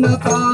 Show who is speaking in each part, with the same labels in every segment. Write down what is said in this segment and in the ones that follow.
Speaker 1: 那大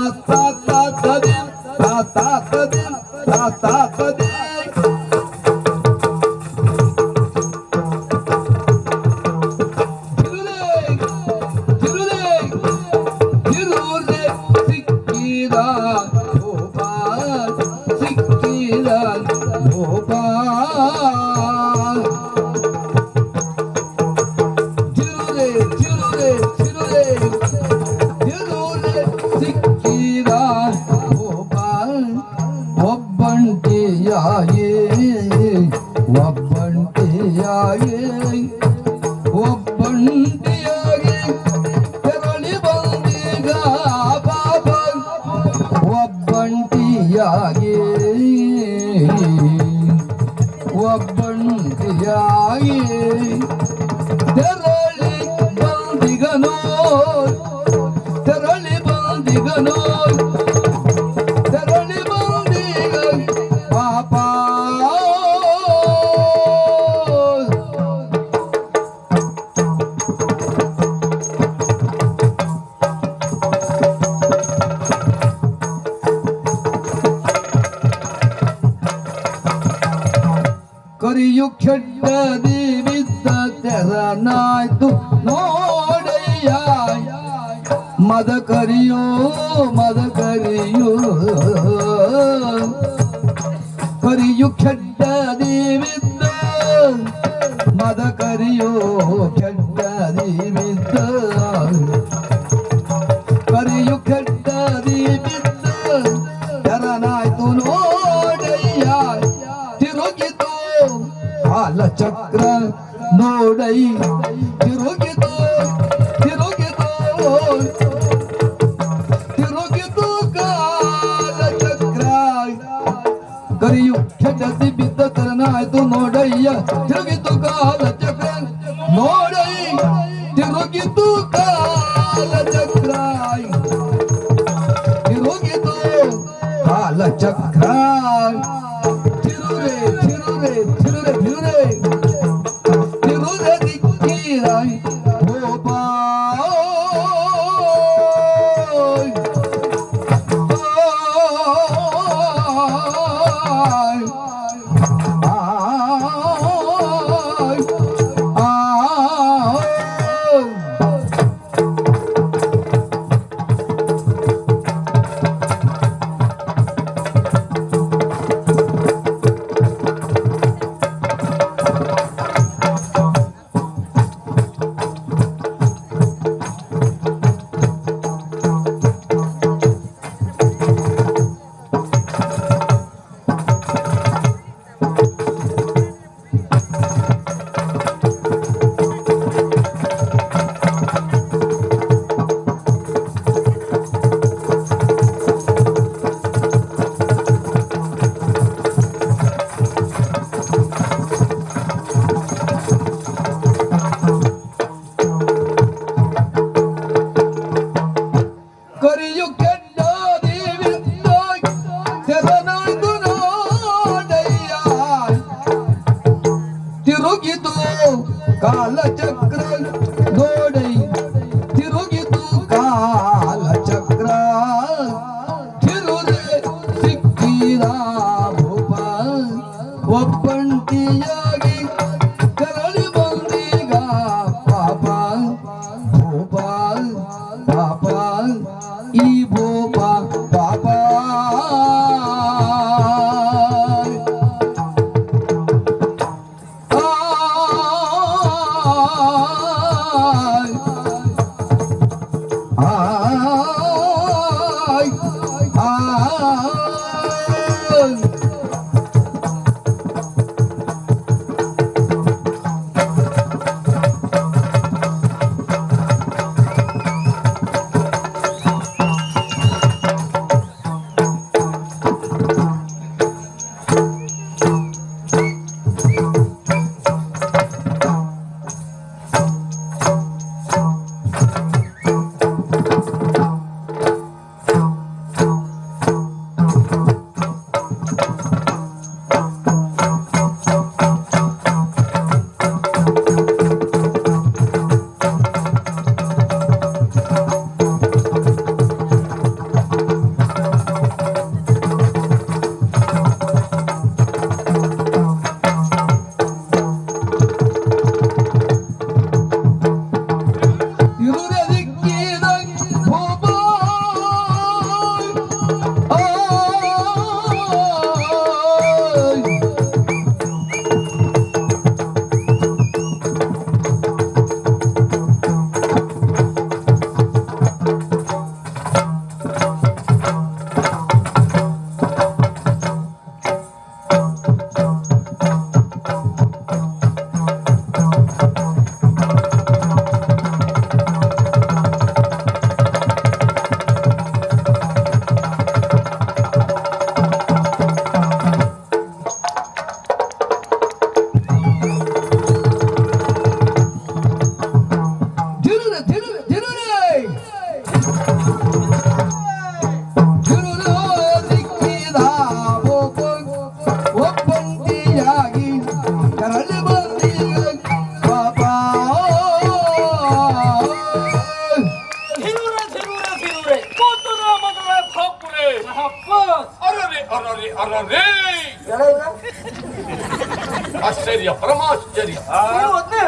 Speaker 1: you can नोड़गी काल चक्रोड़ काल चक्राइ कालच ơi
Speaker 2: à, à,
Speaker 3: à. ಒದ್ನೇ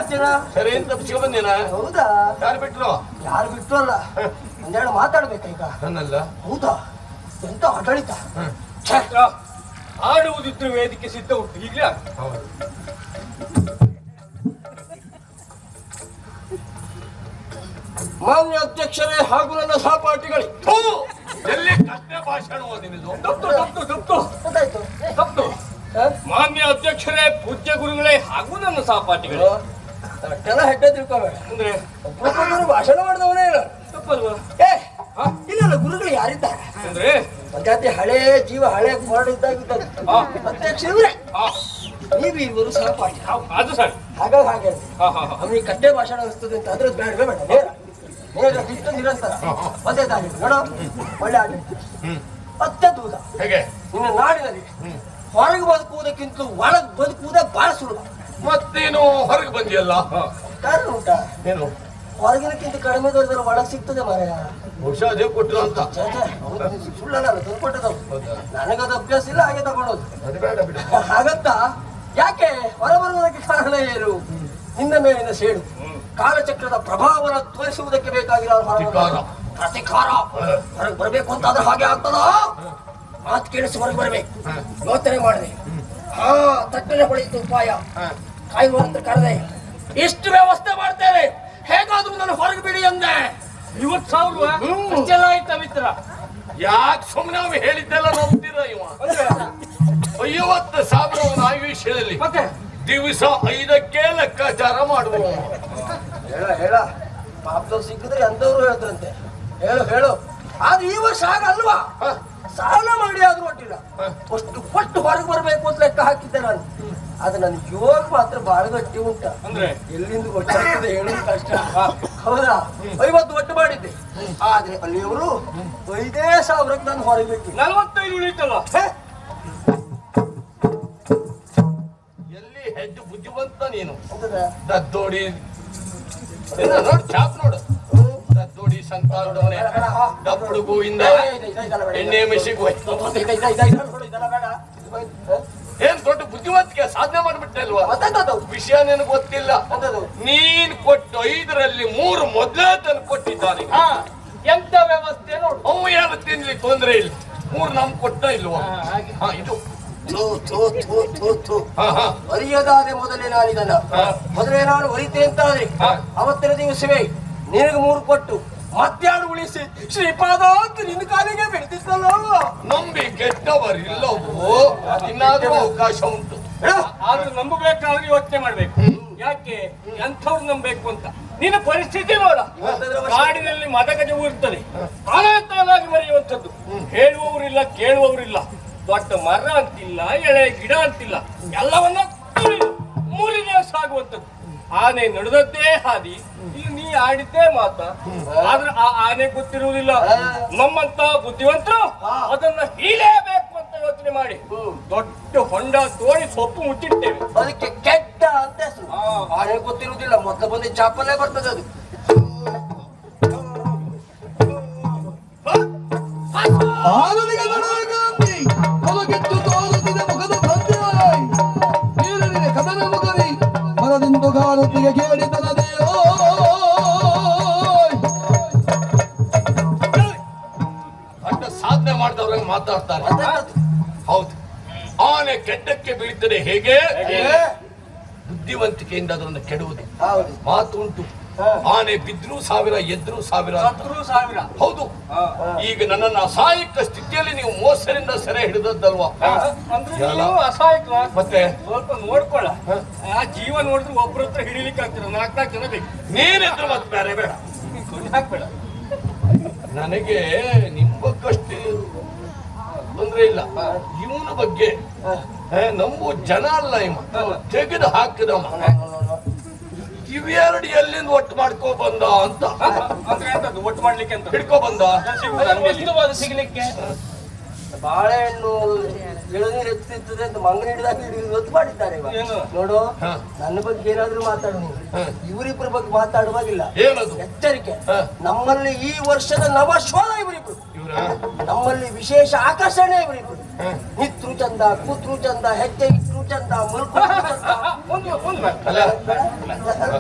Speaker 2: ಸರಿ ತಪ್ಪಿಸ್ಕೊ ಬಂದೇನ?
Speaker 3: ಹೌದಾ?
Speaker 2: ಯಾರು ಬಿಟ್ರು?
Speaker 3: ಯಾರು ಅಲ್ಲ. ಒಂದೆರಡು ಈಗ
Speaker 2: ನನ್ನಲ್ಲ.
Speaker 3: ಹೌದಾ? ಎಂತ ಆಡಳಿತ?
Speaker 4: ಆಡುವುದಿದ್ರು ವೇದಿಕೆ ಸಿದ್ಧ ಉಂಟು ಈಗಲೇ
Speaker 3: ಮಾನ್ಯ ಅಧ್ಯಕ್ಷರೇ ಹಾಗೂ ನನ್ನ ಸಹಪಾಠಿಗಳೇ.
Speaker 2: ಎಲ್ಲಿ ಕಷ್ಟ ಭಾಷಣ ಓದಿನಿದು?
Speaker 4: ತಪ್ಪು ತಪ್ಪು ತಪ್ಪು ತಪ್ಪು? ಮಾನ್ಯ ಅಧ್ಯಕ್ಷರೇ ಪೂಜ್ಯ ಗುರುಗಳೇ ಹಾಗೂ ನನ್ನ ಸಹಪಾಠಿಗಳು.
Speaker 3: ಅಷ್ಟೆಲ್ಲ ಹೆಡ್ಡೆ ತಿಳ್ಕೊಬೇಡ.
Speaker 4: ಅಂದ್ರೆ?
Speaker 3: ಒಬ್ಬೊಬ್ಬರು ಭಾಷಣ ಮಾಡಿದವನೇ ಇಲ್ಲ.
Speaker 4: ತಪ್ಪಲ್ವಾ?
Speaker 3: ಏ ಇಲ್ಲ ಗುರುಗಳು ಯಾರಿದ್ದಾರೆ?
Speaker 4: ಅಂದ್ರೆ?
Speaker 3: ಪಂಚಾಯತಿ ಹಳೆ ಜೀವ ಹಳೆ ಅಧ್ಯಕ್ಷರೇ
Speaker 4: ಹಾ.
Speaker 3: ಅಧ್ಯಕ್ಷ ಇವರೇ.
Speaker 4: ಆ,
Speaker 3: ನೀವು ಇವರು ಸಹಪಾಠಿ.
Speaker 4: ಅದು ಸರ್.
Speaker 3: ಹಾಗಾಗಿ ಹಾಗೆ.
Speaker 4: ಹಾ ಹಾ ಹಾ.
Speaker 3: ಅವನಿಗೆ ಕಟ್ಟೆ ಭಾಷಣ ಅನಿಸ್ತದೆ ಅಂತ ಅದ್ರದ್ದು ಬೇಡವೇ ಬೇಡ. ನೇರ. ನೇರ ದಿಟ್ಟು ನಿರಂತರ. ಒಂದೇ ನೋಡು. ಒಳ್ಳೆ ಆಡಳಿತ ಅತ್ಯದ್ಭುತ.
Speaker 2: ಹೇಗೆ?
Speaker 3: ಇನ್ನು ನಾಡಿನಲ್ಲಿ ಹೊರಗೆ ಬದುಕುವುದಕ್ಕಿಂತಲೂ ಒಳಗೆ ಬದುಕುವುದೇ ಬಹಳ ಸುಲಭ.
Speaker 2: ಮತ್ತೇನು ಹೊರಗೆ ಬಂದಿಯಲ್ಲ?
Speaker 3: ಕಾರಣ ಉಂಟಾ
Speaker 2: ಏನು?
Speaker 3: ಹೊರಗಿನಕ್ಕಿಂತ ಕಡಿಮೆ ದರದಲ್ಲಿ ಒಳಗೆ ಸಿಗ್ತದೆ ಮಾರಾಯ.
Speaker 2: ಬಹುಶಃ ಅದೇ ಕೊಟ್ಟರು ಅಂತ.
Speaker 3: ಸುಳ್ಳಲ್ಲ ತಂದು ಕೊಟ್ಟದವು? ನನಗದು ಅಭ್ಯಾಸ ಇಲ್ಲ ಹಾಗೆ ತಗೊಳ್ಳೋದು.
Speaker 2: ಹಾಗತ್ತ?
Speaker 3: ಹಾಗಂತ ಯಾಕೆ? ಹೊರ ಬರುವುದಕ್ಕೆ ಕಾರಣ ಏನು? ನಿನ್ನ ಮೇಲಿನ ಸೇಡು. ಕಾಲಚಕ್ರದ ಪ್ರಭಾವನ ತೋರಿಸುವುದಕ್ಕೆ ಬೇಕಾಗಿರೋ
Speaker 2: ಪ್ರತಿಕಾರ.
Speaker 3: ಹೊರಗೆ ಬರಬೇಕು ಅಂತ ಆದ್ರೆ ಹಾಗೆ ಆಗ್ತದ? ಮಾತು ಕೇಳಿಸಿ ಹೊರಗೆ ಬರಬೇಕು ಯೋಚನೆ ಮಾಡಿದೆ. ಹಾ ತಟ್ಟನೆ ಹೊಳಿತು ಉಪಾಯ. ಕಾಯುವಂತ ಕರೆದೆ ಇಷ್ಟು ವ್ಯವಸ್ಥೆ ಮಾಡ್ತೇನೆ. ಹೇಗಾದ್ರೂ ನಾನು ಹೊರಗೆ ಬಿಡಿ ಅಂದೆ.
Speaker 4: ಇವತ್ತು ಸಾವಿರ ಆಯ್ತ ಮಿತ್ರ?
Speaker 2: ಯಾಕೆ ಸುಮ್ಮನೆ ಅವ ಹೇಳಿದ್ದೆಲ್ಲ ನಂಬ್ತೀರ ಇವ?
Speaker 4: ಅಂದ್ರೆ
Speaker 2: ಐವತ್ತು ಸಾವಿರ ಅವನ ಆಯುಷ್ಯದಲ್ಲಿ
Speaker 4: ಮತ್ತೆ?
Speaker 2: ದಿವಸ ಐದಕ್ಕೆ ಲೆಕ್ಕಾಚಾರ ಮಾಡುವ
Speaker 3: ಹೇಳ ಹೇಳ. ಪಾಪದವ್ರು ಸಿಕ್ಕಿದ್ರೆ ಎಂತವ್ರು ಹೇಳ್ತಾರಂತೆ. ಹೇಳು ಹೇಳು. ಆದ್ರೆ ಈ ವರ್ಷ ಹಾಗಲ್ವಾ? ಸಾಲ ಮಾಡಿ ಆದ್ರೂ ಒಟ್ಟಿಲ್ಲ ಅಷ್ಟು ಕೊಟ್ಟು ಹೊರಗೆ ಬರಬೇಕು ಅಂತ ಲೆಕ್ಕ ಹಾಕಿದ್ದೆ ನಾನು. ಅದು ನನ್ನ ಯೋಗ ಮಾತ್ರ ಬಹಳ ಗಟ್ಟಿ ಉಂಟ.
Speaker 4: ಅಂದ್ರೆ?
Speaker 3: ಎಲ್ಲಿಂದ ಗೊತ್ತಾಗ್ತದೆ ಹೇಳೋದು ಕಷ್ಟ. ಹೌದಾ? ಐವತ್ತು ಒಟ್ಟು ಮಾಡಿದ್ದೆ. ಆದ್ರೆ ಅಲ್ಲಿಯವರು ಐದೇ ಸಾವಿರಕ್ಕೆ ನಾನು ಹೊರಗೆ ಬಿಟ್ಟು.
Speaker 4: ನಲವತ್ತೈದು ಉಳಿತಲ್ಲ?
Speaker 2: ಎಲ್ಲಿ ಹೆಜ್ಜೆ ಬುದ್ಧಿವಂತ ನೀನು? ದದ್ದೋಡಿ. ನೋಡು ಚಾಪ್ ನೋಡು. ದದ್ದೋಡಿ ಸಂತಾನದವನೇ. ದಪ್ಪಡು ಗೋವಿಂದ ಎಣ್ಣೆ ಮೆಸಿಗೆ ಹೋಯ್ತು ಏನ್ ದೊಡ್ಡ ಬುದ್ಧಿವಂತಿಕೆ ಸಾಧನೆ ಮಾಡ್ಬಿಟ್ಟೆ ಅಲ್ವಾ? ವಿಷಯ ನಿನ್ ಗೊತ್ತಿಲ್ಲ. ನೀನ್ ಕೊಟ್ಟು ಐದರಲ್ಲಿ ಮೂರು ಮೊದಲೇ ತಂದು ಕೊಟ್ಟಿದ್ದಾನೆ.
Speaker 4: ಹಾ ಎಂತ ವ್ಯವಸ್ಥೆ ನೋಡು.
Speaker 2: ಅವು ಯಾರು ತಿನ್ಲಿ ತೊಂದ್ರೆ ಇಲ್ಲ. ಮೂರು ನಮ್ ಕೊಟ್ಟ ಇಲ್ವಾ?
Speaker 4: ಹಾ,
Speaker 2: ಇದು. ಅರಿಯದಾದ್ರೆ
Speaker 3: ಅರಿಯದಾದೆ ಮೊದಲೇ ನಾನಿದನ ಮೊದಲೇ ನಾನು ಒರಿತೇ ಅಂತಾದ್ರೆ ಅವತ್ತಿನ ದಿವಸವೇ ನಿನಗೆ ಮೂರು ಕೊಟ್ಟು. ಮಧ್ಯಾಹ್ನ ಉಳಿಸಿ ಶ್ರೀಪಾದ ಅಂತ ನಿನ್ನ ಕಾಲಿಗೆ ಬಿಡ್ತಿದ್ದಲ್ಲ?
Speaker 2: ನಂಬಿ ಕೆಟ್ಟವರಿಲ್ಲವೋ? ಇನ್ನಾದ್ರೂ ಅವಕಾಶ ಉಂಟು.
Speaker 4: ಆದ್ರೂ ನಂಬಬೇಕಾದ್ರೆ ಯೋಚನೆ ಮಾಡ್ಬೇಕು. ಯಾಕೆ? ಎಂಥವ್ರು ನಂಬಬೇಕು ಅಂತ. ನಿನ್ನ ಪರಿಸ್ಥಿತಿ ನೋಡ. ಕಾಡಿನಲ್ಲಿ ಮದಗಜ ಇರ್ತದೆ ತಾನಾಗಿ ಮರೆಯುವಂಥದ್ದು. ಹೇಳುವವರಿಲ್ಲ ಕೇಳುವವರಿಲ್ಲ. ದೊಡ್ಡ ಮರ ಅಂತಿಲ್ಲ ಎಳೆ ಗಿಡ ಅಂತಿಲ್ಲ. ಎಲ್ಲವನ್ನ ಮೂಲಿನೇ ಸಾಗುವಂಥದ್ದು ಆನೆ ನಡೆದದ್ದೇ ಹಾದಿ ಆಡಿದ್ದೇ ಮಾತ ಆದ್ರೆ ಆ ಆನೆ ಗೊತ್ತಿರುವುದಿಲ್ಲ. ನಮ್ಮಂತ ಬುದ್ಧಿವಂತರು ಅದನ್ನ ಹೀಲೇಬೇಕು ಅಂತ ಯೋಚನೆ ಮಾಡಿ. ದೊಡ್ಡ ಹೊಂಡ ತೋಡಿ ಸೊಪ್ಪು ಮುಚ್ಚಿಟ್ಟೇವೆ
Speaker 3: ಅದಕ್ಕೆ ಕೆಟ್ಟ ಅಂತ ಹೆಸರು ಆನೆ ಗೊತ್ತಿರುವುದಿಲ್ಲ. ಮೊದಲು ಬಂದು ಚಾಪಲ್ಲೇ ಬರ್ತದೆ ಅದು.
Speaker 1: ಗಣಗಾಂಧಿ
Speaker 2: ಮಾತಾಡ್ತಾರೆ. ಹೌದು. ಆನೆ ಕೆಟ್ಟಕ್ಕೆ ಬೀಳ್ತದೆ ಹೇಗೆ? ಬುದ್ಧಿವಂತಿಕೆಯಿಂದ ಅದನ್ನು ಕೆಡುವುದು.
Speaker 3: ಹೌದು.
Speaker 2: ಮಾತು ಉಂಟು ಆನೆ ಬಿದ್ರು ಸಾವಿರ ಎದ್ರು ಸಾವಿರ ಹೌದು. ಈಗ ನನ್ನನ್ನು ಅಸಹಾಯಕ ಸ್ಥಿತಿಯಲ್ಲಿ ನೀವು ಮೋಸರಿಂದ ಸೆರೆ ಹಿಡಿದದ್ದಲ್ವಾ? ಮತ್ತೆ?
Speaker 4: ಸ್ವಲ್ಪ ನೋಡ್ಕೊಳ್ಳ. ಆ ಜೀವ ನೋಡಿದ್ರೆ ಒಬ್ಬರ ಹತ್ರ ಹಿಡಿಲಿಕ್ಕೆ ಆಗ್ತಿರ ನಾಲ್ಕು ನಾಲ್ಕು ಜನ ಬೇಕು.
Speaker 2: ನೀನೆ ಮತ್ತೆ ಬೇರೆ ಬೇಡ. ನನಗೆ ನಿಮ್ಮ ಬಗ್ಗಷ್ಟು ತೊಂದ್ರೆ ಇಲ್ಲ. ಇವನ ಬಗ್ಗೆ ನಂಬು ಜನ ಅಲ್ಲ ಇವ ತೆಗೆದು ಹಾಕಿದ ಇವೆರಡು ಎಲ್ಲಿಂದ ಒಟ್ಟು ಮಾಡ್ಕೊ ಬಂದ ಅಂತ.
Speaker 4: ಒಟ್ಟು ಮಾಡ್ಲಿಕ್ಕೆ ಅಂತ
Speaker 2: ಹಿಡ್ಕೊ ಬಂದ.
Speaker 4: ಸಿಗ್ಲಿಕ್ಕೆ.
Speaker 3: ಬಾಳೆಹಣ್ಣು ಎಳನೀರು ಎತ್ತಿರ್ತದೆ ಅಂತ ಮಂಗನ ಹಿಡಿದಾಗ ಹಿಡಿದು ಗೊತ್ತು ಮಾಡಿದ್ದಾರೆ. ನೋಡು ನನ್ನ ಬಗ್ಗೆ ಏನಾದ್ರೂ ಮಾತಾಡು. ಇವರಿಬ್ಬರ ಬಗ್ಗೆ ಮಾತಾಡುವಾಗಿಲ್ಲ.
Speaker 2: ಏನದು
Speaker 3: ಎಚ್ಚರಿಕೆ. ನಮ್ಮಲ್ಲಿ ಈ ವರ್ಷದ ನವಶೋಧ ಇವರಿಬ್ರು.
Speaker 2: ಇವ್ರ
Speaker 3: ನಮ್ಮಲ್ಲಿ ವಿಶೇಷ ಆಕರ್ಷಣೆ ಇವರಿಗೂ. ನಿತ್ರು ಚಂದ ಕೂತ್ರು ಚಂದ ಹೆಜ್ಜೆ ಇಟ್ರು ಚಂದ ಮಲ್ಕು?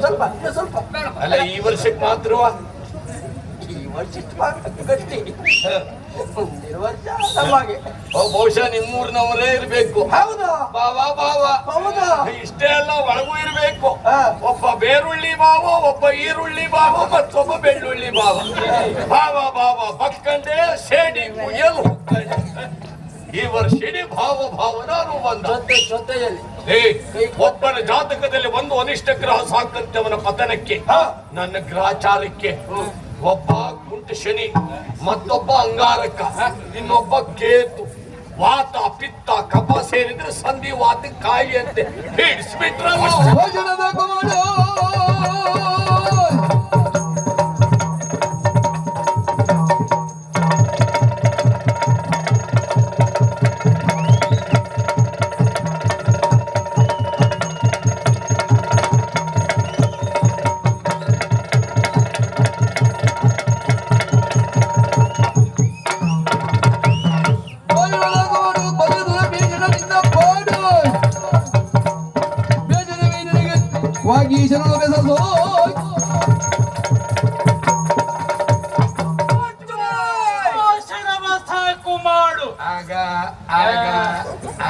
Speaker 3: ಸ್ವಲ್ಪ ಇನ್ನು ಸ್ವಲ್ಪ.
Speaker 2: ಅಲ್ಲ ಈ ವರ್ಷಕ್ಕೆ ಮಾತ್ರ
Speaker 3: ಈ ವರ್ಷ ಮಾತ್ರ ಮಾಡ್ಬೇಕು ಗಟ್ಟಿ ಮುಂದಿನ ವರ್ಷ ನಮಗೆ
Speaker 2: ಬಹುಶಃ ನಿಮ್ಮೂರಿನವರೇ ಇರ್ಬೇಕು.
Speaker 3: ಹೌದು?
Speaker 2: ಬಾ ಬಾವ
Speaker 3: ಹೌದು?
Speaker 2: ಇಷ್ಟೇ ಅಲ್ಲ ಒಳಗೂ ಇರ್ಬೇಕು. ಒಬ್ಬ ಬೇರುಳ್ಳಿ ಬಾವ ಒಬ್ಬ ಈರುಳ್ಳಿ ಬಾವ ಮತ್ತೊಬ್ಬ ಬೆಳ್ಳುಳ್ಳಿ ಬಾವ. ಬಾವ ಬಾವ ಬಕ್ಕಂಡೆ ಹೋಗ್ತಾನೆ. ಈ ಇಡೀ ಭಾವ ಭಾವನಾರು ಬಂದ.
Speaker 3: ಜೊತೆ ಜೊತೆಯಲ್ಲಿ.
Speaker 2: ಏ, ಒಬ್ಬನ ಜಾತಕದಲ್ಲಿ ಒಂದು ಅನಿಷ್ಟ ಗ್ರಹ ಸಾಕಂತೆ ಅವನ ಪತನಕ್ಕೆ ನನ್ನ ಗ್ರಹಚಾರಕ್ಕೆ ಒಬ್ಬ ಕುಂಟ ಶನಿ ಮತ್ತೊಬ್ಬ ಅಂಗಾರಕ ಇನ್ನೊಬ್ಬ ಕೇತು. ವಾತ ಪಿತ್ತ ಕಪ ಸೇರಿದ್ರೆ ಸಂಧಿ ವಾತ ಕಾಯಿ ಅಂತೆ ಹಿಡಿಸ್ಬಿಟ್ರಲ್ಲ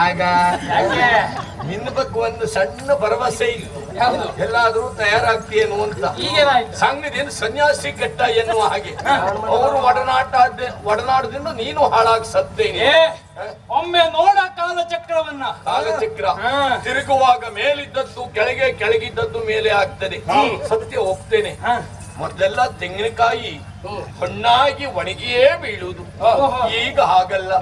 Speaker 2: ಆಗ ನಿನ್ನ ಬಗ್ಗೆ ಒಂದು ಸಣ್ಣ ಭರವಸೆ ಇತ್ತು? ಎಲ್ಲಾದ್ರೂ ತಯಾರಾಗ್ತೀಯೇನು ಅಂತ. ಸಂಘದಿಂದ ಸನ್ಯಾಸಿ ಕೆಟ್ಟ ಎನ್ನುವ ಹಾಗೆ. ಅವರು ಒಡನಾಟ ಒಡನಾಡದಿಂದ ನೀನು ಹಾಳಾಗಿ ಸತ್ತೇನೆ
Speaker 4: ಒಮ್ಮೆ ನೋಡ ಕಾಲಚಕ್ರವನ್ನ.
Speaker 2: ಕಾಲಚಕ್ರ. ತಿರುಗುವಾಗ ಮೇಲಿದ್ದದ್ದು ಕೆಳಗೆ ಕೆಳಗಿದ್ದದ್ದು ಮೇಲೆ ಆಗ್ತದೆ. ಸತ್ಯ ಒಪ್ತೇನೆ
Speaker 4: ಹ.
Speaker 2: ಮೊದಲೆಲ್ಲ ತೆಂಗಿನಕಾಯಿ ಹಣ್ಣಾಗಿ ಒಣಗಿಯೇ ಬೀಳುವುದು. ಈಗ ಹಾಗಲ್ಲ.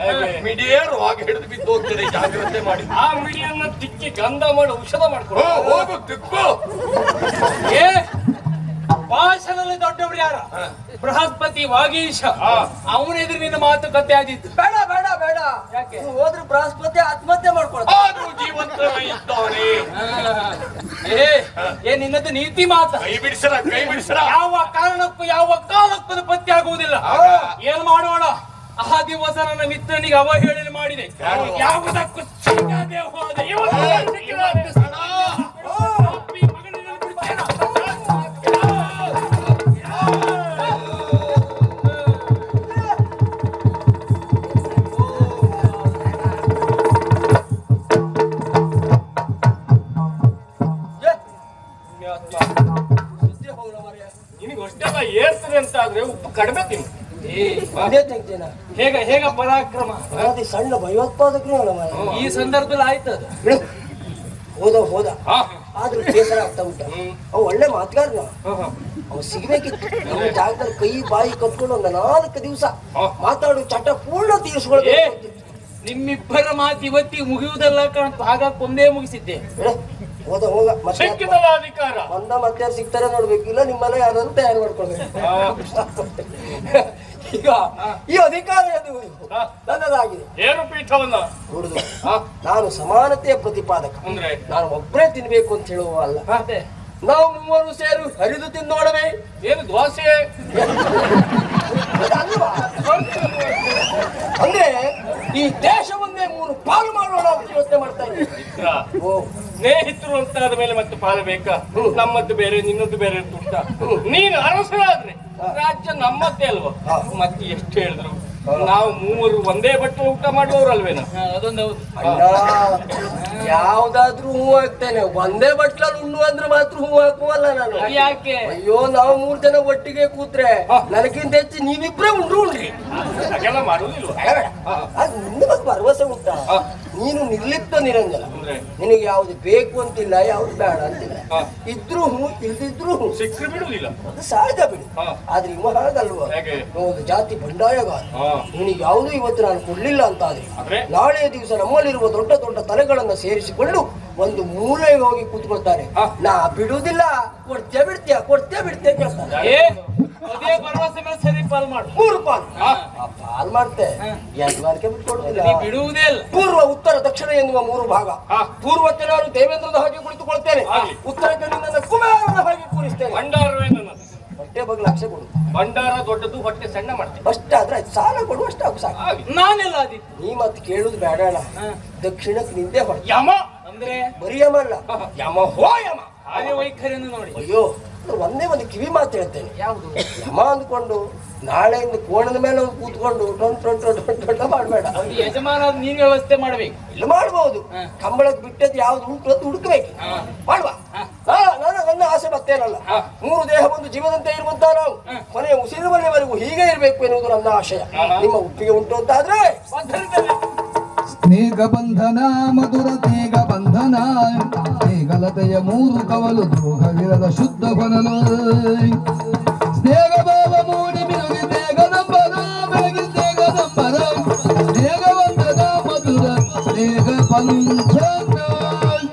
Speaker 4: ಮಿಡಿಯರು
Speaker 2: ಹಾಗೆ ಹಿಡಿದು ಬಿದ್ದು ಹೋಗ್ತದೆ ಜಾಗ್ರತೆ ಮಾಡಿ.
Speaker 4: ಆ ಮಿಡಿಯನ್ನ ತಿಕ್ಕಿ ಗಂಧ ಮಾಡಿ ಔಷಧ
Speaker 2: ಮಾಡ್ಕೊಡು. ಹೋಗು ತಿಕ್ಕು.
Speaker 4: ಏ ಭಾಷಣದಲ್ಲಿ ದೊಡ್ಡವರು ಯಾರ. ಬೃಹಸ್ಪತಿ ವಾಗೀಶ. ಅವನ ಎದುರಿನಿಂದ ಮಾತುಕತೆ ಆದಿತ್ತು
Speaker 3: ಬೇಡ ಬೇಡ. ಬೇಡ.
Speaker 4: ಯಾಕೆ?
Speaker 3: ಹೋದ್ರೆ ಬೃಹಸ್ಪತಿ ಆತ್ಮಹತ್ಯೆ ಮಾಡ್ಕೊಳ್ತಾರೆ.
Speaker 2: ಆದ್ರೂ ಜೀವಂತನ ಇದ್ದಾನೆ
Speaker 4: ಏ ಏ ನಿನ್ನದು ನೀತಿ ಮಾತ
Speaker 2: ಕೈ ಬಿಡಿಸರ ಕೈ ಬಿಡಿಸರ
Speaker 4: ಯಾವ ಕಾರಣಕ್ಕೂ ಯಾವ ಕಾಲಕ್ಕೂ ಪತ್ತೆ ಆಗುವುದಿಲ್ಲ. ಏನ್ ಮಾಡೋಣ? ಆ ದಿವಸ ನನ್ನ ಮಿತ್ರನಿಗೆ ಅವಹೇಳನೆ ಮಾಡಿದೆ? ಯಾವುದಕ್ಕೂ ಸಿಗದೆ ಹೋದ. ಇವತ್ತು.
Speaker 3: ತೆಗ್ದೇನ.
Speaker 4: ಹೇಗ ಹೇಗ ಪರಾಕ್ರಮ?
Speaker 3: ಅದೇ ಸಣ್ಣ ಭಯೋತ್ಪಾದಕ ಅಲ್ಲ ಮಾರ್ರೆ.
Speaker 4: ಈ ಸಂದರ್ಭದಲ್ಲಿ ಆಯ್ತು ಅದು.
Speaker 3: ಹೋದ ಹೋದ.
Speaker 4: ಹಾ,
Speaker 3: ಆದ್ರೂ ಬೇಸರ ಆಗ್ತಾ ಉಂಟ. ಅವ ಒಳ್ಳೆ ಮಾತುಗಾರನ.
Speaker 4: ಹಾ, ಹಾ.
Speaker 3: ಅವ ಸಿಗ್ಬೇಕಿತ್ತು. ನಮ್ಮ ಜಾಗದಲ್ಲಿ ಕೈ ಬಾಯಿ ಕಟ್ಕೊಂಡು ಒಂದು ನಾಲ್ಕು ದಿವಸ ಮಾತಾಡೋ ಚಟ ಪೂರ್ಣ
Speaker 4: ಏ
Speaker 3: ತೀರಿಸ್ಕೊಳ್ಬೇಕು
Speaker 4: ನಿಮ್ಮಿಬ್ಬರ ಮಾತು ಇವತ್ತಿಗೆ ಮುಗಿಯುವುದಲ್ಲ ಕಾಣ್ತು. ಹಾಗಾಗಿ ಕೊಂದೇ ಮುಗಿಸಿದ್ದೆ.
Speaker 3: ಬಿಡು. ಹೋದ ಹೋಗ. ಮತ್ತೆ
Speaker 4: ಸಿಕ್ಕಿದಲ್ಲ ಅಧಿಕಾರ.
Speaker 3: ಬಂದ ಮತ್ತೆ ಯಾರು ಸಿಗ್ತಾರೆ ನೋಡ್ಬೇಕು. ಇಲ್ಲ ನಿಮ್ಮನೆ ಯಾರಾದ್ರೂ ತಯಾರು ಮಾಡ್ಕೊಳ್ಬೇಕು. ಈಗ ಈ ಅಧಿಕಾರ ನನ್ನದಾಗಿದೆ.
Speaker 4: ಏನು ಪೀಠವನ್ನ?
Speaker 3: ನೋಡುದು ನಾನು ಸಮಾನತೆಯ ಪ್ರತಿಪಾದಕ.
Speaker 4: ಅಂದ್ರೆ?
Speaker 3: ನಾನು ಒಬ್ಬರೇ ತಿನ್ಬೇಕು ಅಂತ ಹೇಳುವ ಅಲ್ಲ. ನಾವು ಮೂವರು ಸೇರು ಹರಿದು ತಿನ್ನೋಣವೇ?
Speaker 4: ಏನು ದೋಸೆ?
Speaker 3: ಅಂದ್ರೆ ಈ ದೇಶವನ್ನೇ ಮೂರು ಪಾಲು ಮಾಡೋಣ ಅಂತ ಯೋಚನೆ ಮಾಡ್ತಾ ಇದ್ದೀನಿ.
Speaker 4: ಸ್ನೇಹಿತರು ಅಂತ ಆದ ಮೇಲೆ ಮತ್ತೆ ಪಾಲು ಬೇಕಾ? ನಮ್ಮದ್ದು ಬೇರೆ ನಿನ್ನದ್ದು ಬೇರೆ ಅಂತ ಉಂಟಾ? ನೀನು ಅರಸರಾದ್ರೆ ರಾಜ್ಯ ನಮ್ಮದ್ದೇ ಅಲ್ವಾ? ಮತ್ತೆ ಎಷ್ಟು ಹೇಳಿದ್ರು? ನಾವು ಮೂವರು ಒಂದೇ ಬಟ್ಟೆ ಊಟ ಮಾಡುವವರಲ್ವೇನ?
Speaker 3: ಯಾವ್ದಾದ್ರೂ ಹೂ ಹಾಕ್ತೇನೆ. ಒಂದೇ ಬಟ್ಲಲ್ಲಿ ಉಣ್ಣು ಅಂದ್ರೆ ಮಾತ್ರ ಹೂ ಹಾಕುವಲ್ಲ ನಾನು.
Speaker 4: ಯಾಕೆ?
Speaker 3: ಅಯ್ಯೋ ನಾವು ಮೂರ್ ಜನ ಒಟ್ಟಿಗೆ ಕೂತ್ರೆ ನನಗಿಂತ ಹೆಚ್ಚು ನೀವಿಬ್ರೇ ಉಂಡ್ರು ಉಂಡ್ರಿ.
Speaker 4: ಹಾಗೆಲ್ಲ ಮಾಡುವುದಿಲ್ಲ
Speaker 3: ಬೇಡ, ಬೇಡ. ಅದು ನಿನ್ನ ಬಗ್ಗೆ ಭರವಸೆ ಉಂಟ? ನೀನು ನಿರ್ಲಿಪ್ತ ನಿರಂಜನ. ನಿನಗೆ ಯಾವ್ದು ಬೇಕು ಅಂತಿಲ್ಲ ಯಾವ್ದು ಬೇಡ ಅಂತಿಲ್ಲ. ಇದ್ರೂ ಹೂ ಇಲ್ದಿದ್ರು ಹೂ.
Speaker 4: ಸಿಕ್ಕರು ಬಿಡುವುದಿಲ್ಲ.
Speaker 3: ಅದು ಸಹಜ ಬಿಡು. ಆದ್ರೆ ಇವ ಹಾಗಲ್ವಾ?
Speaker 4: ಹೇಗೆ?
Speaker 3: ಹೌದು ಜಾತಿ ಬಂಡಾಯಗಾರ. ನಿನಗೆ ಯಾವುದು ಇವತ್ತು ನಾನು ಕೊಡ್ಲಿಲ್ಲ ಅಂತ ಆದ್ರೆ? ನಾಳೆಯ ದಿವಸ ನಮ್ಮಲ್ಲಿರುವ ದೊಡ್ಡ ದೊಡ್ಡ ತಲೆಗಳನ್ನ ಸೇರಿಸಿಕೊಂಡು ಒಂದು ಮೂಲೆಗೆ ಹೋಗಿ ಕೂತ್ಕೊಳ್ತಾರೆ. ನಾ ಬಿಡುವುದಿಲ್ಲ. ಕೊಡ್ತೇ ಬಿಡ್ತೀಯ? ಕೊಡ್ತೇ ಬಿಡ್ತೇ ಕೇಳ್ತಾರೆ
Speaker 4: ಅದೇ ಭರವಸೆ ಮೇಲೆ ಸರಿ ಪಾಲ್ ಮಾಡು.
Speaker 3: ಮೂರು ಪಾಲ್. ಆ ಪಾಲ್ ಮಾಡ್ತೆ.
Speaker 4: ನೀ ಬಿಡುವುದೇ ಇಲ್ಲ.
Speaker 3: ಪೂರ್ವ ಉತ್ತರ ದಕ್ಷಿಣ ಎನ್ನುವ ಮೂರು ಭಾಗ. ಪೂರ್ವಕ್ಕೆ ನಾನು ದೇವೇಂದ್ರದ ಹಾಗೆ ಕುಳಿತುಕೊಳ್ತೇನೆ. ಉತ್ತರಕ್ಕೆ ನನ್ನ ಕುಮಾರನ ಹಾಗೆ ಕೂರಿಸ್ತೇನೆ.
Speaker 4: ಭಂಡಾರವೇ ನನ್ನದು
Speaker 3: ಹೊಟ್ಟೆ ಬಗ್ಗೆ ಲಕ್ಷ ಕೊಡು.
Speaker 4: ಭಂಡಾರ ದೊಡ್ಡದು ಹೊಟ್ಟೆ ಸಣ್ಣ ಮಾಡ್ತೇನೆ.
Speaker 3: ಅಷ್ಟಾದ್ರೆ ಆದ್ರೆ ಸಾಲ ಕೊಡು ಅಷ್ಟು ಸಾಕು.
Speaker 4: ಹಾಗೆ. ನಾನೆಲ್ಲ
Speaker 3: ನೀ ಮತ್ತೆ ಕೇಳುದು ಬೇಡ ಅಣ್ಣ. ದಕ್ಷಿಣಕ್ಕೆ ನಿಂದೆ ಹೊರ
Speaker 4: ಯಮ ಅಂದ್ರೆ?
Speaker 3: ಬರೀ ಯಮ ಅಲ್ಲ. ಯಮ ಹೋ ಯಮ.
Speaker 4: ಕಾರ್ಯವೈಖರಿಯನ್ನು ನೋಡಿ.
Speaker 3: ಅಯ್ಯೋ. ಒಂದೇ ಒಂದು ಕಿವಿ ಮಾತು ಹೇಳ್ತೇನೆ.
Speaker 4: ಯಾವುದು?
Speaker 3: ಯಮ ಅಂದ್ಕೊಂಡು ನಾಳೆಯಿಂದ ಕೋಣದ ಮೇಲೆ ಒಂದು ಕೂತ್ಕೊಂಡು ಟೊಂಟ್ ಟೊಂಟ್ ಟೊಂಟ್ ಟೊಂಟ್ ಟೊಂಟ ಮಾಡಬೇಡ.
Speaker 4: ಯಜಮಾನ ನೀನ್ ವ್ಯವಸ್ಥೆ ಮಾಡ್ಬೇಕು.
Speaker 3: ಇಲ್ಲ ಮಾಡ್ಬೋದು.
Speaker 4: ಹ.
Speaker 3: ಕಂಬಳಕ್ಕೆ ಬಿಟ್ಟದ್ದು ಯಾವ್ದು ಉಂಟು ಅಂತ ಹುಡುಕ್ಬೇಕು. ಮಾಡುವ. ಹಾ, ನನ್ನ ನನ್ನ ಆಸೆ ಮತ್ತೇನಲ್ಲ. ಮೂರು ದೇಹ ಒಂದು ಜೀವದಂತೆ ಇರುವಂತ ನಾವು. ಕೊನೆಯ ಮನೆಯವರೆಗೂ ಹೀಗೆ ಇರಬೇಕು ಎನ್ನುವುದು ನನ್ನ ಆಶಯ. ನಿಮ್ಮ ಉಪ್ಪಿಗೆ ಉಂಟು ಅಂತಾದ್ರೆ
Speaker 4: ಭದ್ರದಲ್ಲಿ
Speaker 1: ಸ್ನೇಹ ಬಂಧನ ಮಧುರ ತೇಗ ಬಂಧನ ತೇಗಲತೆಯ ಮೂರು ಕವಲು ದ್ರೋಹವಿರದ ಶುದ್ಧ ಹೊನಲು ಸ್ನೇಹ ಭಾವ ಮೂಡಿ ಮಿನುಗಿ ತೇಗ ನಂಬರ ಬೆಳಗಿ ತೇಗ ನಂಬರ ಸ್ನೇಹ ಬಂಧನ ಮಧುರ ಸ್ನೇಹ ಬಂಧನ